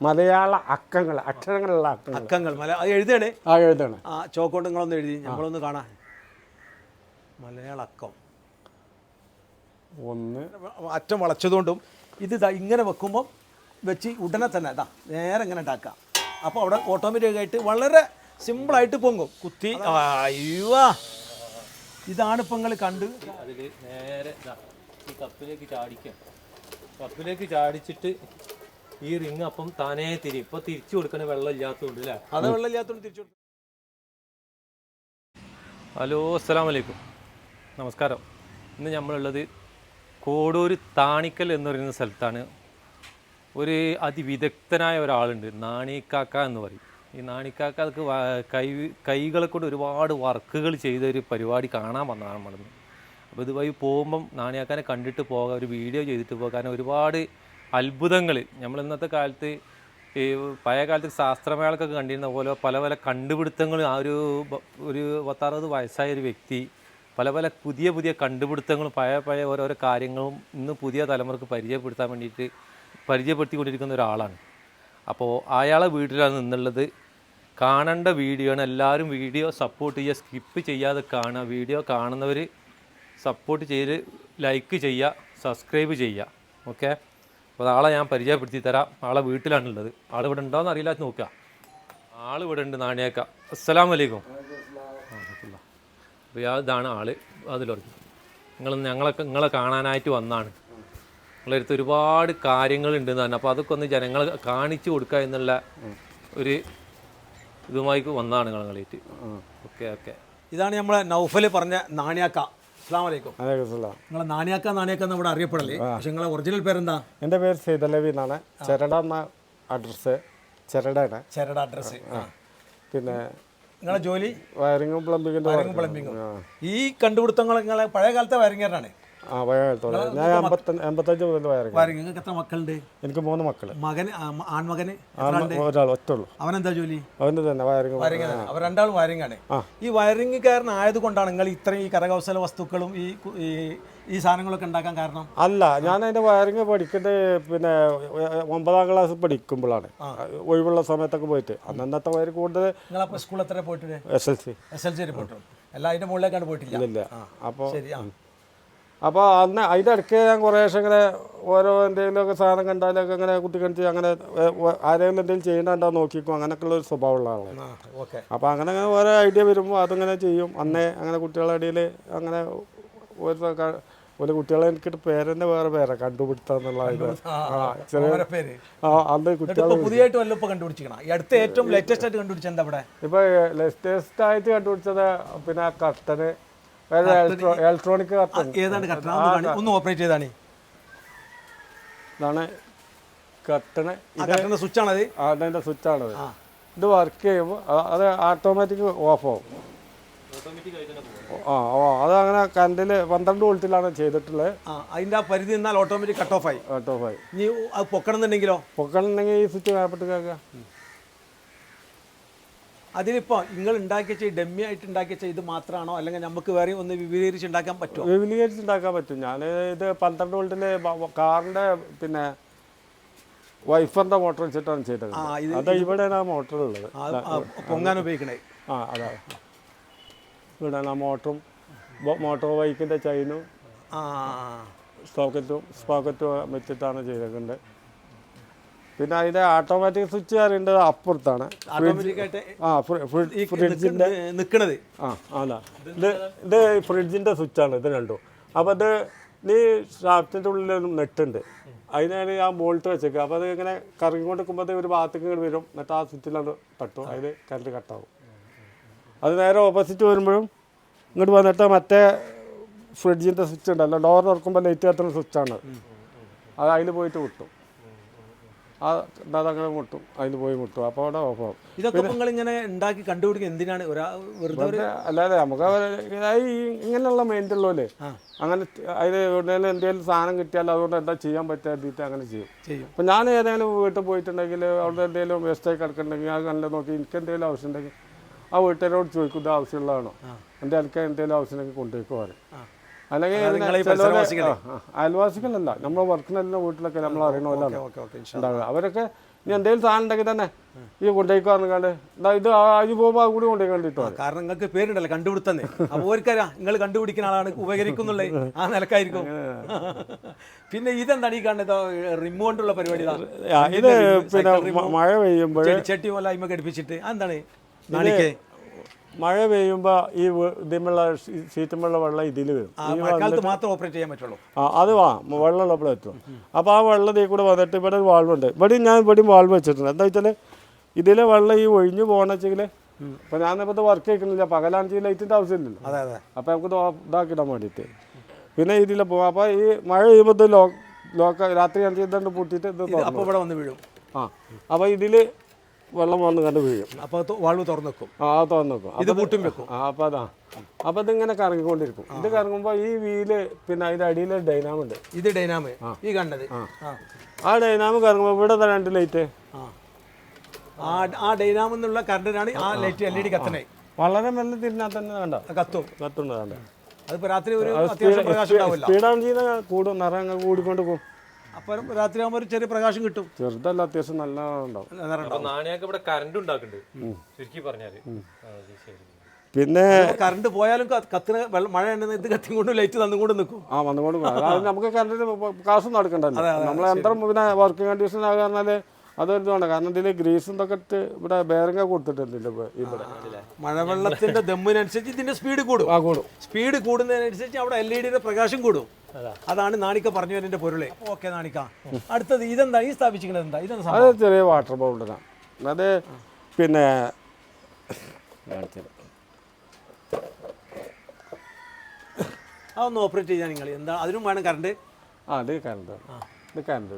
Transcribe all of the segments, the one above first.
മലയാള അക്കങ്ങൾ അക്ഷരങ്ങളുള്ള അക്കങ്ങൾ. അക്കങ്ങൾ. മല അത് എഴുതണേ? ആ എഴുതണേ. ആ ചോക്കോട്ട് നിങ്ങളൊന്ന് എഴുതി. നമ്മളൊന്ന് കാണാൻ മലയാള അക്കം ഒന്ന്. അറ്റം വളച്ചതുകൊണ്ടും ഇത് ഇതാ ഇങ്ങനെ വെക്കുമ്പോൾ വെച്ച് ഉടനെ തന്നെ അതാ നേരെ ഇങ്ങനെ ഉണ്ടാക്കാം അപ്പോൾ അവിടെ ഓട്ടോമാറ്റിക്കായിട്ട് വളരെ സിമ്പിളായിട്ട് പൊങ്ങും. കുത്തി അയ്യോ. ഇതാണ് ഇപ്പം നിങ്ങൾ കണ്ട്. അതിൽ നേരെ ദാ ഈ കപ്പിലേക്ക് ചാടിക്കാം. കപ്പിലേക്ക് ചാടിച്ചിട്ട് ഈ റിങ് അപ്പം താനേ തിരി. ഇപ്പൊ തിരിച്ചു കൊടുക്കണ വെള്ളം ഇല്ലാത്തതുകൊണ്ട് അല്ലേ അത് വെള്ളമില്ലാത്തതുകൊണ്ട് തിരിച്ചു കൊടുക്കും. ഹലോ അസ്സലാം വലൈക്കും നമസ്കാരം. ഇന്ന് നമ്മളുള്ളത് കോടൂർ താണിക്കൽ എന്ന് പറയുന്ന സ്ഥലത്താണ്. ഒരു അതിവിദഗ്ധനായ ഒരാളുണ്ട് നാണിക്കാക്ക എന്ന് പറയും. ഈ നാണിക്കാക്ക അതൊക്കെ കൈ കൈകളെ കൊണ്ട് ഒരുപാട് വർക്കുകൾ ചെയ്ത ഒരു പരിപാടി കാണാൻ വന്നതാണ് നമ്മളിന്ന്. അപ്പോൾ ഇതുവഴി പോകുമ്പം നാണിയാക്കാനെ കണ്ടിട്ട് പോകാൻ ഒരു വീഡിയോ ചെയ്തിട്ട് പോകാൻ ഒരുപാട് അത്ഭുതങ്ങൾ നമ്മൾ ഇന്നത്തെ കാലത്ത് ഈ പഴയ കാലത്ത് ശാസ്ത്രമേളക്കൊക്കെ കണ്ടിരുന്ന പോലെ പല പല കണ്ടുപിടുത്തങ്ങൾ ആ ഒരു ഒരു പത്താറുപത് വയസ്സായ ഒരു വ്യക്തി പല പല പുതിയ പുതിയ കണ്ടുപിടുത്തങ്ങളും പഴയ പഴയ ഓരോരോ കാര്യങ്ങളും ഇന്ന് പുതിയ തലമുറയ്ക്ക് പരിചയപ്പെടുത്താൻ വേണ്ടിയിട്ട് പരിചയപ്പെടുത്തിക്കൊണ്ടിരിക്കുന്ന ഒരാളാണ്. അപ്പോൾ അയാളെ വീട്ടിലാണ് നിന്നുള്ളത്. കാണേണ്ട വീഡിയോ ആണ് എല്ലാവരും വീഡിയോ സപ്പോർട്ട് ചെയ്യുക. സ്കിപ്പ് ചെയ്യാതെ കാണുക. വീഡിയോ കാണുന്നവർ സപ്പോർട്ട് ചെയ്ത് ലൈക്ക് ചെയ്യുക. സബ്സ്ക്രൈബ് ചെയ്യുക. ഓക്കെ? അപ്പോൾ ആളെ ഞാൻ പരിചയപ്പെടുത്തി തരാം. ആളെ വീട്ടിലാണുള്ളത്. ആൾ ഇവിടെ ഉണ്ടോയെന്ന് അറിയില്ല നോക്കുക. ആൾ ഇവിടെ ഉണ്ട് നാണിയേക്ക. അസ്സലാം വലൈക്കും അപ്പോൾ ഇതാണ് ആൾ. അതിലുറങ്ങി നിങ്ങൾ ഞങ്ങളൊക്കെ നിങ്ങളെ കാണാനായിട്ട് വന്നാണ്. നിങ്ങളടുത്ത് ഒരുപാട് കാര്യങ്ങളുണ്ട് തന്നെ അപ്പോൾ അതൊക്കെ ഒന്ന് ജനങ്ങൾ കാണിച്ചു കൊടുക്കുക എന്നുള്ള ഒരു ഇതുമായി വന്നതാണ് നിങ്ങളെ ഓക്കെ ഓക്കെ. ഇതാണ് നമ്മളെ നൗഫൽ പറഞ്ഞ നാണിയാക്ക. അസ്സാം വലൈക്കും നിങ്ങളെ നാണിയാക്ക നാണിയാക്ക ഇവിടെ അറിയപ്പെടല്ലേ? പക്ഷെ നിങ്ങളെ ഒറിജിനൽ പേരെന്താ? എന്റെ പേര് സീതലവി എന്നാണ്. ചെരട എന്ന അഡ്രസ്സ് ചെരട ചേരട അഡ്രസ്സ്. പിന്നെ നിങ്ങളെ ജോലി? വയറിങ്ങും പ്ലംബിംഗും പ്ലംബിങ്ങും ഈ കണ്ടുപിടുത്തങ്ങൾ നിങ്ങളെ പഴയ കാലത്തെ വയറിങ്ങാണ് ആ വയറത്തോടെ ഞാൻ എൺപത്തഞ്ച് എൺപത്തഞ്ച് മുതൽ വയറിങ് വയറിങ് നിങ്ങൾക്ക് എത്ര മക്കളുണ്ട്? എനിക്ക് മൂന്ന് മക്കൾ. മകന് ആ, മ- ആൺമകന് ഒരാൾ ഒറ്റുള്ളൂ അവനെന്താ ജോലി? അവന്റെ തന്നെ വയറിങ് വയറിംഗ് ആണ്. അവർ രണ്ടാളും വയറിംഗ് ആണ് ഈ വയറിംഗുകാരനായത് കൊണ്ടാണ് നിങ്ങൾ ഇത്രയും ഈ കരകൗശല വസ്തുക്കളും ഈ കു- ഈ ഈ സാധനങ്ങളൊക്കെ ഉണ്ടാക്കാൻ കാരണം? അല്ല ഞാൻ അതിന്റെ വയറിങ് പഠിക്കുന്നത് പിന്നെ ഒമ്പതാം ക്ലാസ് പഠിക്കുമ്പോഴാണ്. ഒഴിവുള്ള സമയത്തൊക്കെ പോയിട്ട്. അന്ന് അന്നത്തെ വയറ് കൂടുതൽ നിങ്ങളപ്പോൾ സ്കൂളിൽ എത്ര പോയിട്ടുണ്ട് S L C S L C വരെ പോയിട്ടുണ്ട് എല്ലാം അതിന്റെ മുകളിലേക്കാണ് പോയിട്ടില്ല. ഇല്ല അപ്പോൾ ശരി ആ. അപ്പോൾ അന്ന് അതിന്റെ ഇടയ്ക്ക് ഞാൻ കുറേശ്ശെ ഇങ്ങനെ ഓരോ എന്തെങ്കിലുമൊക്കെ സാധനം കണ്ടാലൊക്കെ ഇങ്ങനെ കുട്ടി കണിച്ച് അങ്ങനെ ആരെങ്കിലും എന്തെങ്കിലും ചെയ്യണ്ടോ നോക്കിക്കും. അങ്ങനെയൊക്കെയുള്ള ഒരു സ്വഭാവമുള്ള ആളാണ്. അപ്പോൾ അങ്ങനെ അങ്ങനെ ഓരോ ഐഡിയ വരുമ്പോൾ അതിങ്ങനെ ചെയ്യും. അന്നേ അങ്ങനെ കുട്ടികളുടെ ഇടയിൽ അങ്ങനെ ഒരു ഒരു കുട്ടികളെ എനിക്കിട്ട് പേരെന്നെ വേറെ പേരാ കണ്ടുപിടുത്തം എന്നുള്ള അന്ന് ഇപ്പൊ പുതിയതായിട്ട് അടുത്ത ഏറ്റവും ലേറ്റസ്റ്റ് ആയിട്ട് കണ്ടുപിടിച്ച എന്താ ഇവിടെ? ഇപ്പോൾ ലേറ്റസ്റ്റ് ആയിട്ട് കണ്ടുപിടിച്ചത് പിന്നെ കർട്ടന് ഇലക്ട്രോ ഇലക്ട്രോണിക് കർട്ടൻ ഏതാണ് കട്ടണം ഒന്ന് ഓപ്പറേറ്റ് ചെയ്താണ്. ഇതാണ് കർട്ടന് ആ കട്ടണ സ്വിച്ച് ആണത്? അതിന്റെ സ്വിച്ചാണത് ഇത് വർക്ക് ചെയ്യുമ്പോൾ അത് ഓട്ടോമാറ്റിക് ഓഫ് ആവും. ആ ഓ അത് അങ്ങനെ കറണ്ടിൽ പന്ത്രണ്ട് വോൾട്ടിലാണ് ചെയ്തിട്ടുള്ളത് ആ അതിന്റെ ആ പരിധി നിന്നാൽ ഓട്ടോമാറ്റിക് കട്ട് ഓഫ് ആയി. ഓട്ടോ ആയി. ഇനി അത് പൊക്കണം എന്നുണ്ടെങ്കിലോ ഈ സ്വിച്ച് വേപ്പട്ട് കേൾക്കുക. അതിലിപ്പോ നിങ്ങൾ ഉണ്ടാക്കിയ ഈ ഡമ്മി ആയിട്ട് ഉണ്ടാക്കിയ ഇത് മാത്രമാണോ അല്ലെങ്കിൽ നമുക്ക് വേറെ ഒന്ന് വിപുലീകരിച്ച് ഉണ്ടാക്കാൻ പറ്റുമോ വിപുലീകരിച്ച് ഉണ്ടാക്കാൻ പറ്റും. ഞാൻ ഇത് പന്ത്രണ്ട് വോൾട്ടിൽ കാറിന്റെ പിന്നെ വൈഫറിന്റെ മോട്ടർ വെച്ചിട്ടാണ് ചെയ്തത് അത് ഇവിടെയാണ് ആ മോട്ടർ ഉള്ളത്. പൊങ്ങാൻ ഉപയോഗിക്കണേ. ആ അതാ. ഇവിടെയാണ് ആ മോട്ടറും മോട്ടോർ ബൈക്കിന്റെ ചൈനും ആ സോക്കറ്റും സ്പോക്കറ്റും വെച്ചിട്ടാണ് ചെയ്തേക്കുന്നത് പിന്നെ അതിന്റെ ഓട്ടോമാറ്റിക് സ്വിച്ച് അറിയേണ്ടത് അപ്പുറത്താണ്. ആ ഈ ഫ്രിഡ്ജിന്റെ നിൽക്കണത് ആ അതാ ഇത് ഇത് ഫ്രിഡ്ജിന്റെ സ്വിച്ചാണ് ഇത് രണ്ടും. അപ്പോൾ ഇത് നീ ഷാഫ്റ്റിന്റെ ഉള്ളിൽ ഒരു നെട്ടുണ്ട് അതിനാണ് ഞാൻ ബോൾട്ട് വെച്ചേക്കുക അപ്പോൾ അത് ഇങ്ങനെ കറങ്ങിക്കൊണ്ട് നിൽക്കുമ്പോൾ ഒരു ഭാഗത്തേക്ക് ഇങ്ങനെ വരും. എന്നിട്ട് ആ സ്വിച്ചിലാണ് തട്ടും. അതിൽ കറണ്ട് കട്ടാവും അത് നേരെ ഓപ്പോസിറ്റ് വരുമ്പോഴും ഇങ്ങോട്ട് വന്നിട്ട് മറ്റേ ഫ്രിഡ്ജിന്റെ സ്വിച്ച് ഉണ്ടല്ലോ. ഡോർ തുറക്കുമ്പോൾ ലൈറ്റ് കത്തുന്ന സ്വിച്ചാണ് അത് അതിൽ പോയിട്ട് മുട്ടും ആ അതങ്ങനെ മുട്ടും അതിൽ പോയി മുട്ടും. അപ്പോൾ അവിടെ ഓഫ് ആവും ഇതൊക്കെ നിങ്ങൾ ഇങ്ങനെ ഉണ്ടാക്കി കണ്ടുപിടിക്കുക എന്തിനാണ്? ഒരാ വെറുതെ അല്ലാതെ നമുക്ക് ഇങ്ങനെയുള്ള മൈൻഡ് ഉള്ളൂല്ലേ അങ്ങനെ അതിൽ എവിടെയെങ്കിലും എന്തെങ്കിലും സാധനം കിട്ടിയാൽ അതുകൊണ്ട് എന്താ ചെയ്യാൻ പറ്റാതിട്ട് അങ്ങനെ ചെയ്യും. അപ്പം ഞാൻ ഏതെങ്കിലും വീട്ടിൽ പോയിട്ടുണ്ടെങ്കിൽ അവിടെ എന്തെങ്കിലും വേസ്റ്റായി കിടക്കുന്നുണ്ടെങ്കിൽ അത് നല്ല നോക്കി എനിക്ക് എന്തെങ്കിലും ആവശ്യം ഉണ്ടെങ്കിൽ ആ വീട്ടുകാരോട് ചോദിക്കും ഇത് ആവശ്യമുള്ളതാണോ? എന്റെ എനിക്ക് എന്തെങ്കിലും ആവശ്യമുണ്ടെങ്കിൽ കൊണ്ടുപോയിക്കോ പറയും അല്ലെങ്കിൽ അയൽവാസികളല്ല. നമ്മളെ വർക്കിനെല്ലാം വീട്ടിലൊക്കെ നമ്മൾ അറിയണമല്ലോ ഉണ്ടാവുക അവരൊക്കെ ഇനി എന്തെങ്കിലും സാധനം ഉണ്ടെങ്കിൽ തന്നെ ഈ കൊണ്ടുപോയിക്കാണ്ട് ഇതാ ആജ് പോകുമ്പോൾ കൂടി കൊണ്ടുപോയിട്ടോ കണ്ടിട്ടോ? കാരണം നിങ്ങൾക്ക് പേരുണ്ടല്ലോ കണ്ടുപിടുത്തന്നെ. അപ്പോൾ ഓർക്കരാ നിങ്ങൾ കണ്ടുപിടിക്കുന്ന ആളാണ് ഉപകരിക്കുന്നുള്ളത് ആ നിലക്കായിരിക്കും. പിന്നെ ഇതെന്താണ് ഈ കാണുന്നത്? റിമോ കൊണ്ടുള്ള പരിപാടി ഇതാ. പിന്നെ മഴ പെയ്യുമ്പോൾ ചെട്ടി പോലെ അയിമ ഘടിപ്പിച്ചിട്ട് അതെന്താണ്? നാണിക്കേ? മഴ പെയ്യുമ്പോൾ ഈ ഇതിമുള്ള സീറ്റുമുള്ള വെള്ളം ഇതിൽ വരും. മാത്രം ഓപ്പറേറ്റ് ചെയ്യാൻ പറ്റുള്ളൂ. ആ അത് വാ വെള്ളം ഉള്ളപ്പോഴേ എത്തും അപ്പോൾ ആ വെള്ളം ഈ കൂടെ വന്നിട്ട് ഇവിടെ ഒരു വാൾവുണ്ട്. ഇവിടെ ഞാൻ ഇവിടെയും വാൾവ് വെച്ചിട്ടുണ്ട്. എന്താ വെച്ചാൽ ഇതിലെ വെള്ളം ഈ ഒഴിഞ്ഞു പോകണം വെച്ചെങ്കിൽ അപ്പൊ ഞാൻ ഇപ്പോൾ വർക്ക് കഴിക്കുന്നില്ല പകലാണെങ്കിൽ ലൈറ്റിന്റെ ആവശ്യമില്ലല്ലോ. അപ്പോൾ നമുക്ക് ഇത് ഇതാക്കിടാൻ വേണ്ടിയിട്ട്. പിന്നെ ഇതിൽ പോവാ അപ്പോൾ ഈ മഴ പെയ്യുമ്പോൾ ലോക്ക് ലോ ലോക്ക രാത്രി അഞ്ച് ഇതുകൊണ്ട് പൂട്ടിയിട്ട് ഇത് തുറന്നു. അപ്പൊ ഇവിടെ വന്ന് വീഴും. ആ അപ്പോൾ ഇതിൽ വെള്ളം വന്ന് കണ്ട് വീഴും. അപ്പോൾ വാൾവ് തുറന്നു ആ തുറന്നു വെക്കും ഇത് പൂട്ടും വെക്കും. ആ അപ്പോൾ അതാ. അപ്പോൾ ഇതിങ്ങനെ കറങ്ങിക്കൊണ്ടിരിക്കും. ഇത് കറങ്ങുമ്പോൾ ഈ വീൽ പിന്നെ അതിന്റെ അടിയിൽ ഡൈനാമുണ്ട് ഇത് ഡൈനാമ്. ഈ കണ്ടത്. ആ. ഡൈനാമ് കറങ്ങുമ്പോൾ ഇവിടെ രണ്ട് ലൈറ്റ്. ആ. ആ എന്നുള്ള കറണ്ടിനാണ് ആ ലൈറ്റ് എൽ ഇ ഡി കത്തണേ. വളരെ മെല്ലെ തിരിഞ്ഞാൽ തന്നെ വേണ്ട. കത്തും. കത്തുണ്ട് വേണ്ട. അതിപ്പോ രാത്രി ഒരു അത്യാവശ്യം പ്രകാശം ഉണ്ടാവില്ല. ചെയ്യുന്ന കൂടും നിറങ്ങ് കൂടിക്കൊണ്ട് പോകും. അപ്പം രാത്രി ആകുമ്പോൾ ഒരു ചെറിയ പ്രകാശം കിട്ടും. ചെറുതല്ല അത്യാവശ്യം നല്ല ഉണ്ടാവും നിറം ഇവിടെ കറണ്ട് ഉണ്ടാക്കുന്നുണ്ട്. ചുരുക്കി പറഞ്ഞാൽ. പിന്നെ കറണ്ട് പോയാലും കത്തിന് മഴ ഉണ്ടെന്ന് ഇത് കത്തിയും കൊണ്ട് ലൈറ്റ് തന്നുകൊണ്ട് നിൽക്കും ആ വന്നുകൊണ്ട് നമുക്ക് കറണ്ടിന് കാശൊന്നും നടക്കണ്ടല്ലോ നമ്മൾ യന്ത്രം പിന്നെ വർക്കിംഗ് കണ്ടീഷൻ ആകുക പറഞ്ഞാൽ അതൊരു ഇതാണ് കാരണം ഇതിൽ ഗ്രീസും ഇതൊക്കെ ഇട്ട് ഇവിടെ ബേരങ്ങ കൊടുത്തിട്ടുണ്ട് ഇപ്പൊ ഇവിടെ. മഴവെള്ളത്തിന്റെ ദമ്മിനനുസരിച്ച് ഇതിന്റെ സ്പീഡ് കൂടും. ആ കൂടും. സ്പീഡ് കൂടുന്നതിനനുസരിച്ച് അവിടെ എൽ ഇ ഡിയുടെ പ്രകാശം കൂടും. അതാണ് നാണിക്ക പറഞ്ഞു വരുന്നതിന്റെ പൊരുളെ ഓക്കെ നാണിക്ക. അടുത്തത് ഇതെന്താ? ഈ സ്ഥാപിച്ചിരിക്കുന്നത് എന്താ? ഇതെന്താ അത് ചെറിയ വാട്ടർ ബൗണ്ടറാണ് അത് പിന്നെ അതൊന്ന് ഓപ്പറേറ്റ് ചെയ്യാൻ നിങ്ങൾ. എന്താ? അതിനും വേണം കറണ്ട്? ആ അത് കറണ്ട്. ഇത് കറണ്ട്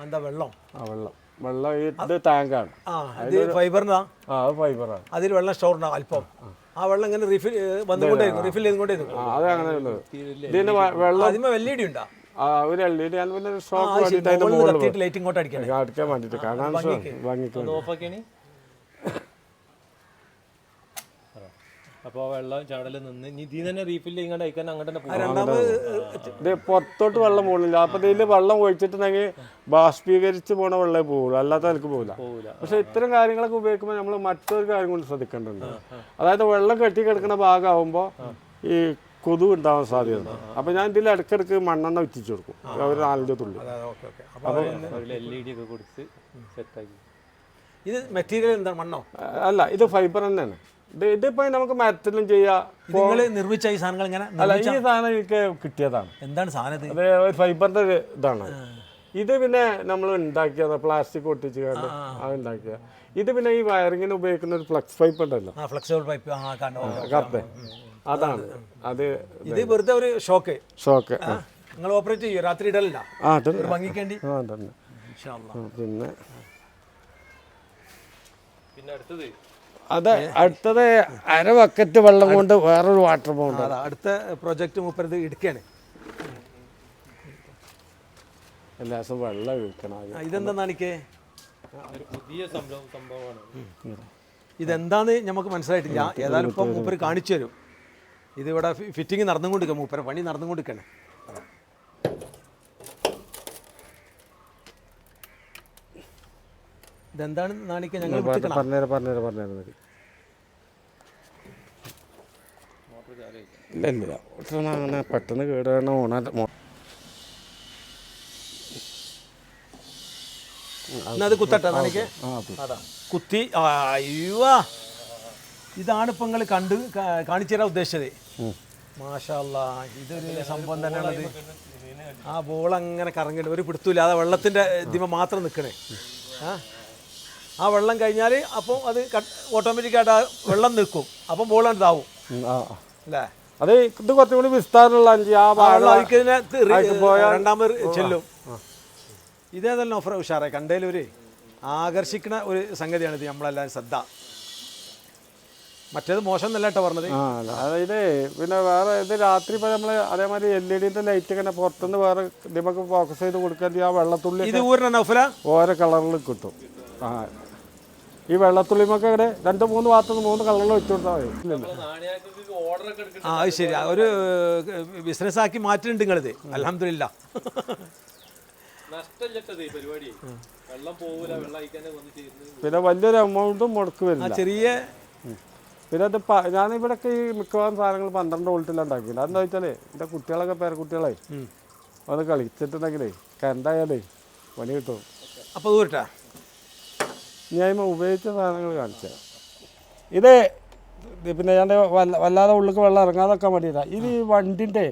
എന്താ വെള്ളം? ആ വെള്ളം. വെള്ളം ഇത് ടാങ്കാണ്. ആ ഇത് ഫൈബറിനാ? ആ അത് ഫൈബറാണ്. അതിൽ വെള്ളം സ്റ്റോർ ഉണ്ടാവും അല്പം. ആ വെള്ളം ഇങ്ങനെ റിഫിൽ വന്നുകൊണ്ടേയിരിക്കും റിഫിൽ ചെയ്തുകൊണ്ടേയിരിക്കും ആ അത് അങ്ങനെ ഉള്ളത്. ഇതിന് വെ- വെള്ളം അതിന്മേ വലിയ ഇ ഡി ഉണ്ടാ? ആ ഒരു എൽ ഇ ഡി ഞാൻ പിന്നെ ഷോക്ക്. വേണ്ടിയിട്ട് അതിന്റെ മുകളിൽ ലൈറ്റ് ഇങ്ങോട്ട് അടിക്കണം അടിക്കാൻ വേണ്ടിയിട്ട് കാണാൻ ഭംഗിക്ക്. ഓഫാക്കിയാണ് അപ്പോൾ വെള്ളം ചടൽ നിന്ന് ഇനി ഇതിൽ തന്നെ റീഫിൽ ചെയ്യാണ്ട് അയക്കാൻ അങ്ങോട്ട് തന്നെ പോകും രണ്ടാമത് ഇത് പുറത്തോട്ട് വെള്ളം പോകുന്നില്ല അപ്പൊ ഇതിൽ വെള്ളം ഒഴിച്ചിട്ടുണ്ടെങ്കിൽ ബാഷ്പീകരിച്ച് പോണ വെള്ളമേ പോകുള്ളൂ അല്ലാത്ത നിലയ്ക്ക് പോകില്ല പക്ഷെ ഇത്തരം കാര്യങ്ങളൊക്കെ ഉപയോഗിക്കുമ്പോൾ നമ്മൾ മറ്റൊരു കാര്യം കൊണ്ട് ശ്രദ്ധിക്കേണ്ടതുണ്ട്. അതായത് വെള്ളം കെട്ടി കിടക്കുന്ന ഭാഗമാകുമ്പോൾ ഈ കൊതു ഉണ്ടാവാൻ സാധ്യത അപ്പൊ ഞാൻ ഇതിൽ ഇടക്കിടക്ക് മണ്ണെണ്ണ ഉറ്റിച്ചു കൊടുക്കും. ഒരു നാലഞ്ച് തുള്ളി. Okay okay. അപ്പോൾ എൽ ഇ ഡി ഒക്കെ കൊടുത്ത് സെറ്റാക്കി ഇത് മെറ്റീരിയൽ എന്താണ് മണ്ണോ? അല്ല ഇത് ഫൈബർ തന്നെയാണ്. ഇതിപ്പോ നമുക്ക് മരത്തിലും ചെയ്യാം. നിങ്ങൾ നിർമ്മിച്ച ഈ സാധനങ്ങൾ ഇങ്ങനെ അല്ല ഈ സാധനം എനിക്ക് കിട്ടിയതാണ്. എന്താണ് സാധനം അത് ഒരു ഫൈബറിന്റെ ഒരു ഇതാണ്. ഇത് പിന്നെ നമ്മൾ ഉണ്ടാക്കിയത് പ്ലാസ്റ്റിക് ഒട്ടിച്ച് കണ്ട് അത് ഉണ്ടാക്കിയ ഇത് പിന്നെ ഈ വയറിങ്ങിന് ഉപയോഗിക്കുന്ന ഒരു ഫ്ലക്സ് പൈപ്പ് ഉണ്ടല്ലോ. ഫ്ലെക്സിബിൾ പൈപ്പ് കണ്ടോ അതാണ്. അത് ഇത് വെറുതെ ഒരു ഷോക്ക്. ഷോക്ക്. നിങ്ങൾ ഓപ്പറേറ്റ് ചെയ്യോ? രാത്രി ഇടലില്ല? ഭംഗിക്കേണ്ടി. പിന്നെ? പിന്നെ അടുത്തത്. അത് അടുത്തത് അര ബക്കറ്റ് വെള്ളം കൊണ്ട് വേറൊരു വാട്ടർ അതാ അടുത്ത പ്രൊജക്റ്റ് മൂപ്പരത് ഇടുക്കാണ് എല്ലാ ദിവസവും വെള്ളം ഒഴിക്കണം ഇതെന്താ ഒരു പുതിയ സംഭവം സംഭവമാണ് ഇതെന്താന്ന് നമുക്ക് മനസ്സിലായിട്ടില്ല ഏതായാലും ഇപ്പം മൂപ്പര് കാണിച്ചു തരും. ഇതിവിടെ ഫിറ്റിംഗ് നടന്നുകൊണ്ടിരിക്കുക മൂപ്പര പണി നടന്നുകൊണ്ടിരിക്കണേ ഇതെന്താണ് നാണിക്ക ഞങ്ങൾ പറഞ്ഞു പറഞ്ഞുതരാം പറഞ്ഞുതരാം പറഞ്ഞുതരാം മതി ഇല്ല ഇല്ല അങ്ങനെ പെട്ടെന്ന് കേടുവരണം ഓണ അത് കുത്തട്ടെ അതാ കുത്തി അയ്യോ. ഇതാണ് ഇപ്പം നിങ്ങൾ കണ്ട് കാണിച്ചു തരാൻ ഉദ്ദേശിച്ചത്. മാഷല്ല ഇതൊരു സംഭവം തന്നെയാണത്. ആ ബോൾ അങ്ങനെ കറങ്ങിട്ട് ഒരു പിടുത്തൂല അത് വെള്ളത്തിന്റെ ഇതിമ മാത്രം നിൽക്കണേ ആ? ആ വെള്ളം കഴിഞ്ഞാൽ അപ്പം അത് ഓട്ടോമാറ്റിക്കായിട്ട് ആ വെള്ളം നിൽക്കും അപ്പം ബോൾ ആ. അല്ലേ? അത് ഇത് കുറച്ചും കൂടി വിസ്താരമുള്ള അഞ്ച് ആ രണ്ടാമത് ചെല്ലും. ഇതേതല്ല ഓഫർ ഉഷാറെ കണ്ടതിലൊരു ആകർഷിക്കുന്ന ഒരു സംഗതിയാണ് ഇത് നമ്മളെല്ലാവരും ശ്രദ്ധ. മറ്റേത് മോശം എന്നല്ല കേട്ടോ പറഞ്ഞത്. അതായത് പിന്നെ വേറെ ഇത് രാത്രി ഇപ്പോൾ നമ്മൾ അതേമാതിരി എൽ ഇ ഡിന്റെ ലൈറ്റ് ഇങ്ങനെ പുറത്തുനിന്ന് വേറെ നമുക്ക് ഫോക്കസ് ചെയ്ത് കൊടുക്കാൻ ആ വെള്ളത്തുള്ളി ഇത് ഊരിന നൗഫല ഓരോ കളറിൽ കിട്ടും. ആ. ഈ വെള്ളത്തുള്ളിമൊക്കെ ഇവിടെ രണ്ട് മൂന്ന് ഭാഗത്തുനിന്ന് മൂന്ന് കളറിൽ വെച്ചു കൊടുത്താൽ മതി. ആ അത് ശരി. ഒരു ബിസിനസ് ആക്കി മാറ്റുന്നുണ്ട് നിങ്ങളിത്. അലഹമില്ല പിന്നെ വലിയൊരു എമൗണ്ടും മുടക്ക് വരില്ല ചെറിയ പിന്നെ അത് ഞാൻ ഞാനിവിടെയൊക്കെ ഈ മിക്കവാറും സാധനങ്ങൾ പന്ത്രണ്ട് വോൾട്ടിലാണ് ഉണ്ടാക്കി അതെന്താ വെച്ചാലേ എന്റെ കുട്ടികളൊക്കെ പേരക്കുട്ടികളെ അത് കളിച്ചിട്ടുണ്ടെങ്കിലേ കറണ്ടായാലേ പണി കിട്ടും. അപ്പോൾ ദൂരട്ടാ? ഞാൻ ഉപയോഗിച്ച സാധനങ്ങൾ കാണിച്ചത് ഇത് പിന്നെ ഞാൻ വല്ല വല്ലാതെ ഉള്ളിൽ വെള്ളം ഇറങ്ങാതൊക്കെ വേണ്ടിയിട്ടാണ് ഇത് ഈ വണ്ടിന്റെ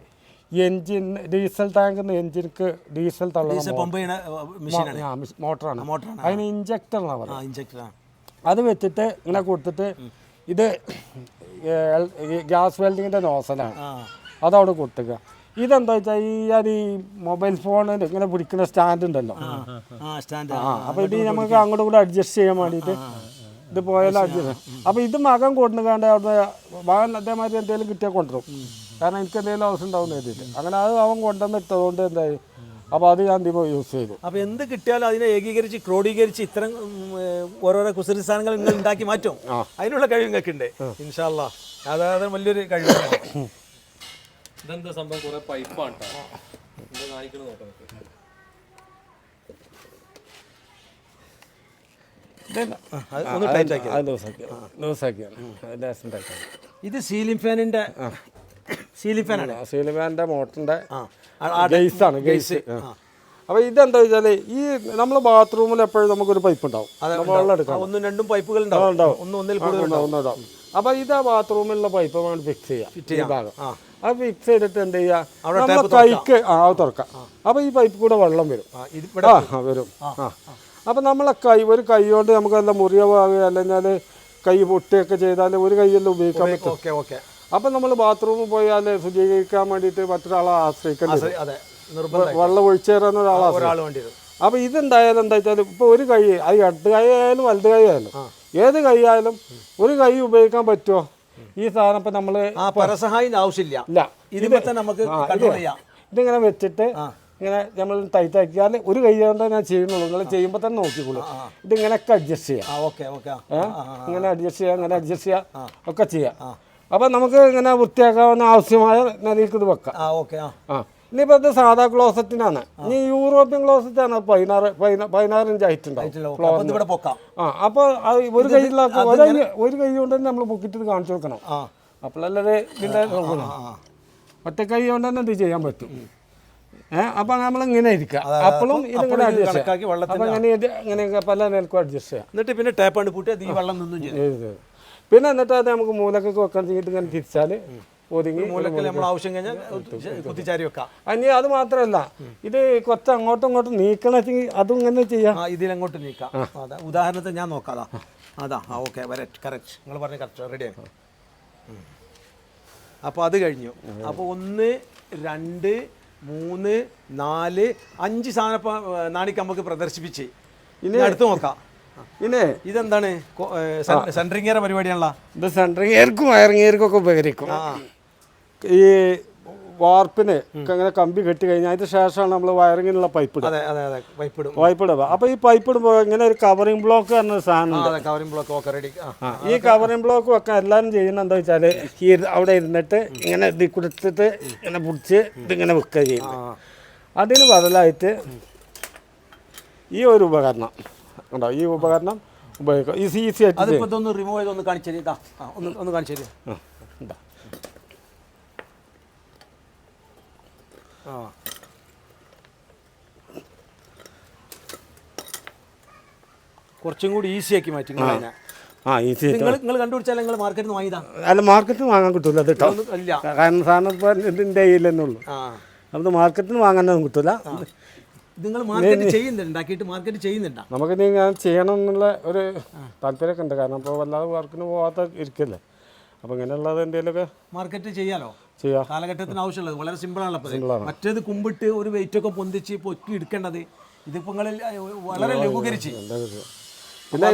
എൻജിൻ ഡീസൽ ടാങ്ക് എൻജിൻക്ക് ഡീസൽ തള്ളുന്ന മോട്ടറാണ്. അതിന് ഇഞ്ചക്ടർ എന്നാണ് പറയുന്നത് അത് വെച്ചിട്ട് ഇങ്ങനെ കൊടുത്തിട്ട് ഇത് ഗ്യാസ് വെൽഡിങ്ങിന്റെ നോസലാണ്. അതവിടെ കൊടുത്തുക. ഇതെന്താ വെച്ചാൽ ഈ അത് ഈ മൊബൈൽ ഫോണിൽ ഇങ്ങനെ പിടിക്കുന്ന സ്റ്റാൻഡ് ഉണ്ടല്ലോ. ആ അപ്പോൾ ഇത് നമുക്ക് അങ്ങോട്ട് കൂടെ അഡ്ജസ്റ്റ് ചെയ്യാൻ വേണ്ടിയിട്ട് ഇത് പോയാലും അഡ്ജസ്റ്റ് അപ്പൊ ഇത് മകൻ കൊണ്ടുകാണ്ട് അവിടെ മകൻ അതേമാതിരി എന്തെങ്കിലും കിട്ടിയാൽ കൊണ്ടുവരും. കാരണം എനിക്ക് എന്തെങ്കിലും ആവശ്യം ഉണ്ടാവും എഴുതിയിട്ട് അങ്ങനെ അത് അവൻ കൊണ്ടുവന്നിട്ടതുകൊണ്ട് എന്തായി? അപ്പോൾ അത് ഞാൻ ഇപ്പോൾ യൂസ് ചെയ്തു. അപ്പോൾ എന്ത് കിട്ടിയാലും അതിനെ ഏകീകരിച്ച് ക്രോഡീകരിച്ച് ഇത്തരം ഓരോരോ കുസൃതി സാധനങ്ങൾ നിങ്ങൾ ഉണ്ടാക്കി മാറ്റും. അതിനുള്ള കഴിവ് നിങ്ങൾക്ക് ഉണ്ട് ഇൻഷാല്ല അതായത് വലിയൊരു കഴിവാണ്. ഇതെന്താ സംഭവം? കുറെ പൈപ്പാണ് കേട്ടോ എന്താ കാണിക്കണത് നോക്കാം ഇത് സീലിംഗ് ഫാനിന്റെ സീലിംഗ് ഫാനാണ് സീലിംഗ് ഫാനിന്റെ മോട്ടറിന്റെ ഗെയ്സാണ് ഗെയ്സ് അപ്പോൾ ഇതെന്താ വെച്ചാൽ ഈ നമ്മൾ ബാത്റൂമിൽ എപ്പോഴും നമുക്കൊരു പൈപ്പ് ഉണ്ടാവും. വെള്ളം എടുക്കാം ഒന്നും രണ്ടും പൈപ്പുകൾ ഉണ്ടാവും. ഒന്നും ഒന്ന് ഒന്നിൽ കൂടുതൽ ഉണ്ടാവും. അപ്പോൾ ഇത് ആ ബാത്റൂമിലുള്ള പൈപ്പ് വേണം ഫിക്സ് ചെയ്യാം. ഈ ഭാഗം. ആ. അത് ഫിക്സ് ചെയ്തിട്ട് എന്ത് ചെയ്യുക കൈക്ക് ആ തുറക്കാം. അപ്പോൾ ഈ പൈപ്പ് കൂടെ വെള്ളം വരും. ആ, വരും. ആ അപ്പോൾ നമ്മളെ കൈ ഒരു കൈ കൊണ്ട് നമുക്ക് നല്ല മുറിയവാകുക അല്ലെങ്കിൽ കൈ പൊട്ടുകയൊക്കെ ചെയ്താൽ ഒരു കൈയെല്ലാം ഉപയോഗിക്കാൻ പറ്റും. അപ്പൊ നമ്മൾ ബാത്റൂമിൽ പോയാൽ ശുചീകരിക്കാൻ വേണ്ടിയിട്ട് മറ്റൊരാളെ ആശ്രയിക്കേണ്ടി വെള്ളം ഒഴിച്ചു തരാൻ ഒരാളെ അപ്പോൾ ഇതെന്തായാലും എന്താ വെച്ചാൽ ഇപ്പോൾ ഒരു കൈ അത് ഇടത് കൈ ആയാലും വലത് കൈ ആയാലും ഏത് കൈ ആയാലും ഒരു കൈ ഉപയോഗിക്കാൻ പറ്റുമോ ഈ സാധനം ഇപ്പം നമ്മൾ ആ പരസഹായിന്റെ ആവശ്യമില്ല. ഇല്ല. നമുക്ക് ഇതിങ്ങനെ വെച്ചിട്ട് ഇങ്ങനെ നമ്മൾ ടൈറ്റ് ആക്കിയാൽ ഒരു കൈ കൊണ്ട് ഞാൻ ചെയ്യുന്നുള്ളൂ. നിങ്ങൾ ചെയ്യുമ്പോൾ തന്നെ നോക്കിക്കോളൂ. ഇതിങ്ങനെയൊക്കെ അഡ്ജസ്റ്റ് ചെയ്യാം? ഇങ്ങനെ അഡ്ജസ്റ്റ് ചെയ്യാം ഇങ്ങനെ അഡ്ജസ്റ്റ് ചെയ്യാം ഒക്കെ ചെയ്യാം. അപ്പം നമുക്ക് ഇങ്ങനെ വൃത്തിയാക്കാവുന്ന ആവശ്യമായ നിലയ്ക്ക് ഇത് വെക്കാം. ആ. ഇനിയിപ്പോൾ ഇത് സാധാ ക്ലോസറ്റിനാണ് ഇനി യൂറോപ്യൻ ക്ലോസറ്റാണ് പതിനാറ് പതിനാ- പതിനാറ് ഇഞ്ച് ഹൈറ്റ് ഉണ്ടാവും ആ അപ്പോൾ ഒരു കൈയിലുള്ള ഒരു കൈ കൊണ്ട് തന്നെ നമ്മൾ പൊക്കിട്ട് കാണിച്ചു കൊടുക്കണം. ആ. അപ്പോഴല്ലേ ഇതിന്റെ നോക്കണം ഒറ്റ കൈ കൊണ്ട് തന്നെ ഇത് ചെയ്യാൻ പറ്റും. ഏഹ് അപ്പൊ നമ്മൾ ഇങ്ങനെ ഇരിക്കുക അപ്പോഴും ഇതിങ്ങനെ ഇത് അഡ്ജസ്റ്റ് അപ്പം ഇങ്ങനെ ഇത് ഇങ്ങനെയൊക്കെ പല നിലക്കും അഡ്ജസ്റ്റ് ചെയ്യാം എന്നിട്ട് പിന്നെ ടാപ്പ് പൂട്ടി അത് ഈ വെള്ളം നിന്നും പിന്നെ എന്നിട്ട് അത് നമുക്ക് മൂലക്കൊക്കെ വെക്കാൻ ചെയ്തിട്ട് ഇങ്ങനെ തിരിച്ചാൽ ഒതുങ്ങി മൂലക്കൽ നമ്മൾ ആവശ്യം കഴിഞ്ഞാൽ കുത്തിച്ചാരി വെക്കാം. അത് മാത്രമല്ല ഇത് കുറച്ച് അങ്ങോട്ടും ഇങ്ങോട്ടും നീക്കണമെങ്കിൽ അതും ഇങ്ങനെ ചെയ്യാം. ഇതിലങ്ങോട്ട് നീക്കാം. അതാ ഉദാഹരണത്തിന് ഞാൻ നോക്കാം അതാ അതാ ആ ഓക്കെ വരറ്റ് കറക്റ്റ്. നിങ്ങൾ പറഞ്ഞ കറക്റ്റ് റെഡിയാണ് അപ്പോൾ അത് കഴിഞ്ഞു. അപ്പോൾ ഒന്ന് രണ്ട് മൂന്ന് നാല് അഞ്ച് സാധനം നാണിക്കമ്പക്ക് നാണിക്ക് നമുക്ക് പ്രദർശിപ്പിച്ച്. ഇനി അടുത്ത് നോക്കാം. പിന്നെ ഇതെന്താണ്? സെൻട്രിങ്ങേറെ പരിപാടിയാണല്ലോ. ഇത് സെൻട്രിങ് എയർക്കും വയറിങ് എയർക്കും ഒക്കെ ഉപകരിക്കും. ആ. ഈ വാർപ്പിന് അങ്ങനെ കമ്പി കെട്ടി കഴിഞ്ഞാൽ അതിന് ശേഷമാണ് നമ്മൾ വയറിങ്ങിനുള്ള പൈപ്പ് പൈപ്പ് ഇടും. പൈപ്പ് ഇടുക. അപ്പൊ ഈ പൈപ്പ് ഇടുമ്പോൾ ഇങ്ങനെ ഒരു കവറിംഗ് ബ്ലോക്ക് പറഞ്ഞ സാധനം കവറിംഗ് ബ്ലോക്ക് ഒക്കെ റെഡി ഈ കവറിംഗ് ബ്ലോക്ക് വെക്കാൻ എല്ലാവരും ചെയ്യുന്ന എന്താ വെച്ചാൽ ഈ അവിടെ ഇരുന്നിട്ട് ഇങ്ങനെ ഇത് കൊടുത്തിട്ട് ഇങ്ങനെ പിടിച്ച് ഇതിങ്ങനെ വെക്കുക ചെയ്യുന്നത്. അതിന് ബദലായിട്ട് ഈ ഒരു ഉപകരണം ഉണ്ടോ? ഈ ഉപകരണം ഉപയോഗിക്കാം ഈസി ഈസി ആയിട്ട് ചെയ്യും. റിമൂവ് ചെയ്ത് ഒന്ന് കാണിച്ചു തരും. ഒന്ന് ഒന്ന് കാണിച്ചു തരും. ആ. കുറച്ചും കൂടി ഈസി ആക്കി മാറ്റി നിങ്ങൾ ആ. ഈസി നിങ്ങൾ നിങ്ങൾ കണ്ടുപിടിച്ചാൽ നിങ്ങൾ മാർക്കറ്റിൽ നിന്ന് വാങ്ങിയതാ? അല്ല മാർക്കറ്റിൽ നിന്ന് വാങ്ങാൻ കിട്ടൂല അത് കേട്ടോ ഇല്ല. കാരണം സാധനം ഇപ്പം ഇതിന്റെ കയ്യിലെന്നെ ഉള്ളൂ. ആ. അപ്പോൾ മാർക്കറ്റിൽ നിന്ന് വാങ്ങാനൊന്നും കിട്ടൂല. നിങ്ങൾ മാർക്കറ്റ് ചെയ്യുന്നുണ്ട് ഉണ്ടാക്കിയിട്ട് മാർക്കറ്റ് ചെയ്യുന്നുണ്ടോ? നമുക്ക് ഞാൻ ചെയ്യണം എന്നുള്ള ഒരു താല്പര്യമൊക്കെ ഉണ്ട്. കാരണം ഇപ്പോൾ വല്ലാതെ വർക്കിന് പോകാത്ത ഇരിക്കല്ലേ. അപ്പോൾ ഇങ്ങനെയുള്ളത് എന്തെങ്കിലുമൊക്കെ മാർക്കറ്റ് ചെയ്യാലോ? ചെയ്യാം. കാലഘട്ടത്തിന് ആവശ്യമുള്ളത്. വളരെ സിമ്പിളാണല്ലോ അപ്പോൾ മറ്റേത് കുമ്പിട്ട് ഒരു വെയിറ്റ് ഒക്കെ പൊന്തിച്ച് പൊക്കി എടുക്കേണ്ടത്. ഇതിപ്പോൾ നിങ്ങൾ വളരെ ലഘൂകരിച്ച്. പിന്നെ